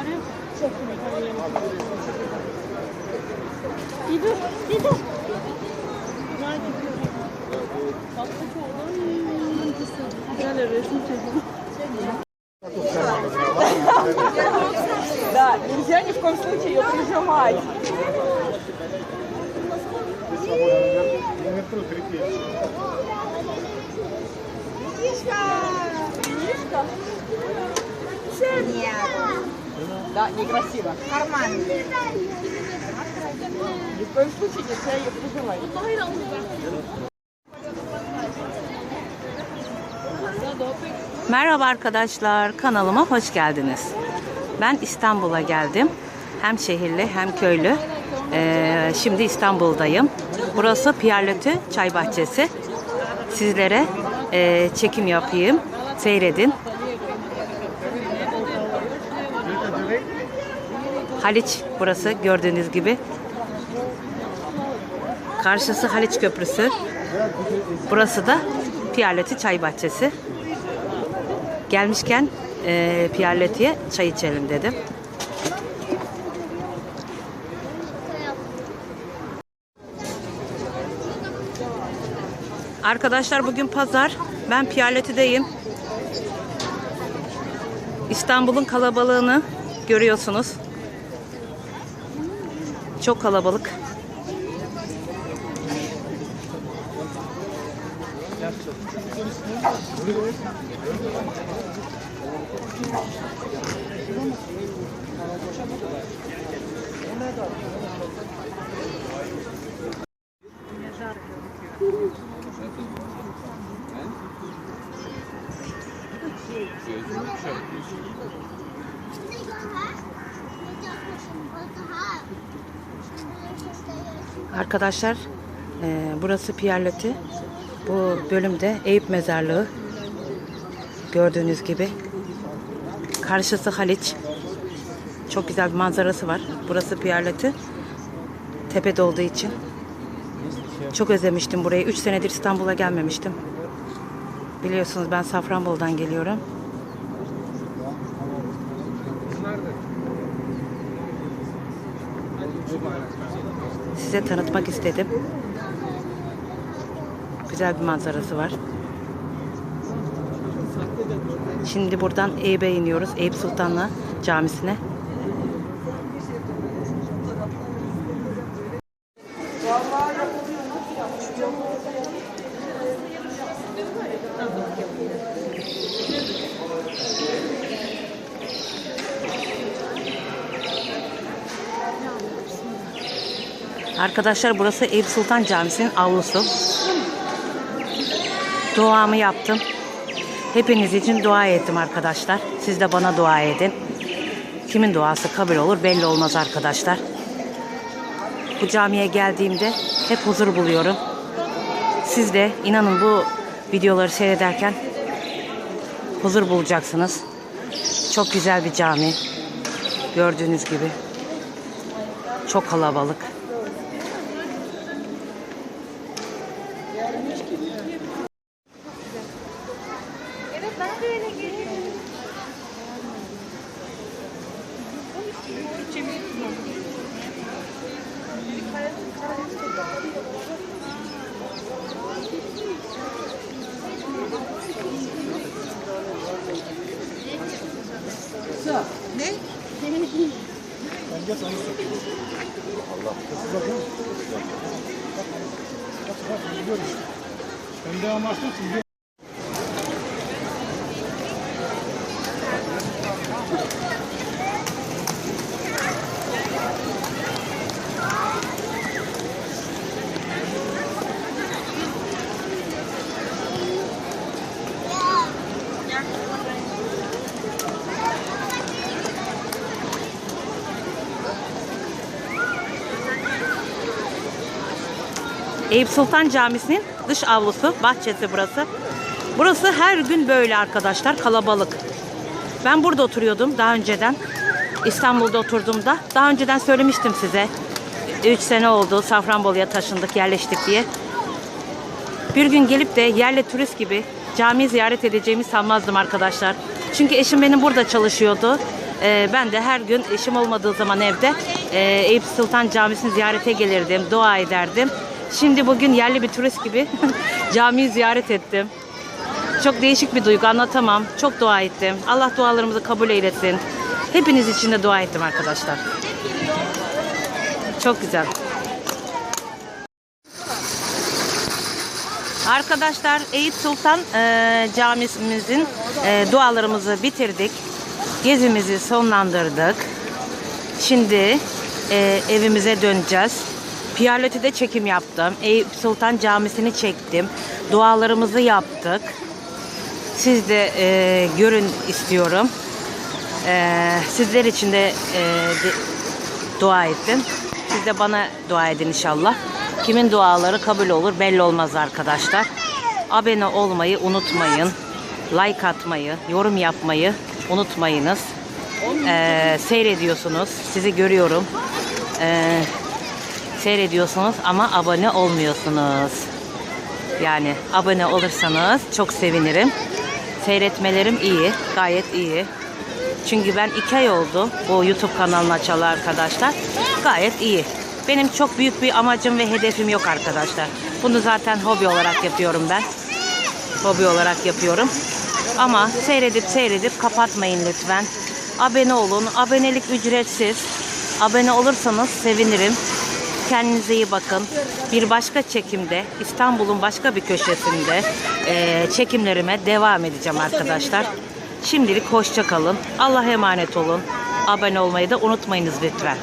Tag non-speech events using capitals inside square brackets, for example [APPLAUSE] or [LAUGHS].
Bir dur, bir dur. Да, нельзя ни в коем случае ее прижимать. Да, некрасиво. Карман. Ни в коем случае нельзя ее прижимать. Merhaba arkadaşlar, kanalıma hoş geldiniz. Ben İstanbul'a geldim. Hem şehirli hem köylü. Ee, şimdi İstanbul'dayım. Burası Piyarlötü Çay Bahçesi. Sizlere e, çekim yapayım. Seyredin. Haliç burası gördüğünüz gibi. Karşısı Haliç Köprüsü. Burası da Piyarlötü Çay Bahçesi. Gelmişken e, Piyarlötü'ye çay içelim dedim. Arkadaşlar bugün pazar. Ben Piyarlötü'deyim. İstanbul'un kalabalığını görüyorsunuz. Çok kalabalık. Arkadaşlar e, burası Piyarlötü. Bu bölümde Eyüp Mezarlığı. Gördüğünüz gibi. Karşısı Haliç. Çok güzel bir manzarası var. Burası Piyarlötü. Tepede olduğu için. Çok özlemiştim burayı. 3 senedir İstanbul'a gelmemiştim. Biliyorsunuz ben Safranbolu'dan geliyorum. Size tanıtmak istedim. Güzel bir manzarası var. Şimdi buradan Eyüp'e iniyoruz. Eyüp Sultanlı Camisi'ne. Arkadaşlar burası Eyüp Sultan Camisi'nin avlusu. Duamı yaptım. Hepiniz için dua ettim arkadaşlar. Siz de bana dua edin. Kimin duası kabul olur belli olmaz arkadaşlar. Bu camiye geldiğimde hep huzur buluyorum. Siz de inanın bu videoları seyrederken huzur bulacaksınız. Çok güzel bir cami. Gördüğünüz gibi. Çok kalabalık. Ben de amaçlı Eyüp Sultan Camisi'nin dış avlusu, bahçesi burası. Burası her gün böyle arkadaşlar, kalabalık. Ben burada oturuyordum daha önceden. İstanbul'da oturduğumda. Daha önceden söylemiştim size. 3 sene oldu Safranbolu'ya taşındık, yerleştik diye. Bir gün gelip de yerli turist gibi camiyi ziyaret edeceğimi sanmazdım arkadaşlar. Çünkü eşim benim burada çalışıyordu. Ee, ben de her gün eşim olmadığı zaman evde e, Eyüp Sultan Camisi'ni ziyarete gelirdim, dua ederdim. Şimdi bugün yerli bir turist gibi [LAUGHS] camiyi ziyaret ettim. Çok değişik bir duygu anlatamam. Çok dua ettim. Allah dualarımızı kabul eylesin. Hepiniz için de dua ettim arkadaşlar. Çok güzel. Arkadaşlar Eyüp Sultan e, Camimizin e, dualarımızı bitirdik. Gezimizi sonlandırdık. Şimdi e, evimize döneceğiz. Piyalötü'de çekim yaptım. Eyüp Sultan Camisi'ni çektim. Dualarımızı yaptık. Siz de e, görün istiyorum. E, sizler için de, e, de- dua ettim. Siz de bana dua edin inşallah. Kimin duaları kabul olur belli olmaz arkadaşlar. Abone olmayı unutmayın. Like atmayı, yorum yapmayı unutmayınız. E, seyrediyorsunuz. Sizi görüyorum. E, seyrediyorsunuz ama abone olmuyorsunuz. Yani abone olursanız çok sevinirim. Seyretmelerim iyi, gayet iyi. Çünkü ben iki ay oldu bu YouTube kanalını açalı arkadaşlar. Gayet iyi. Benim çok büyük bir amacım ve hedefim yok arkadaşlar. Bunu zaten hobi olarak yapıyorum ben. Hobi olarak yapıyorum. Ama seyredip seyredip kapatmayın lütfen. Abone olun. Abonelik ücretsiz. Abone olursanız sevinirim. Kendinize iyi bakın. Bir başka çekimde İstanbul'un başka bir köşesinde eee, çekimlerime devam edeceğim arkadaşlar. Şimdilik hoşça kalın. Allah'a emanet olun. Abone olmayı da unutmayınız lütfen.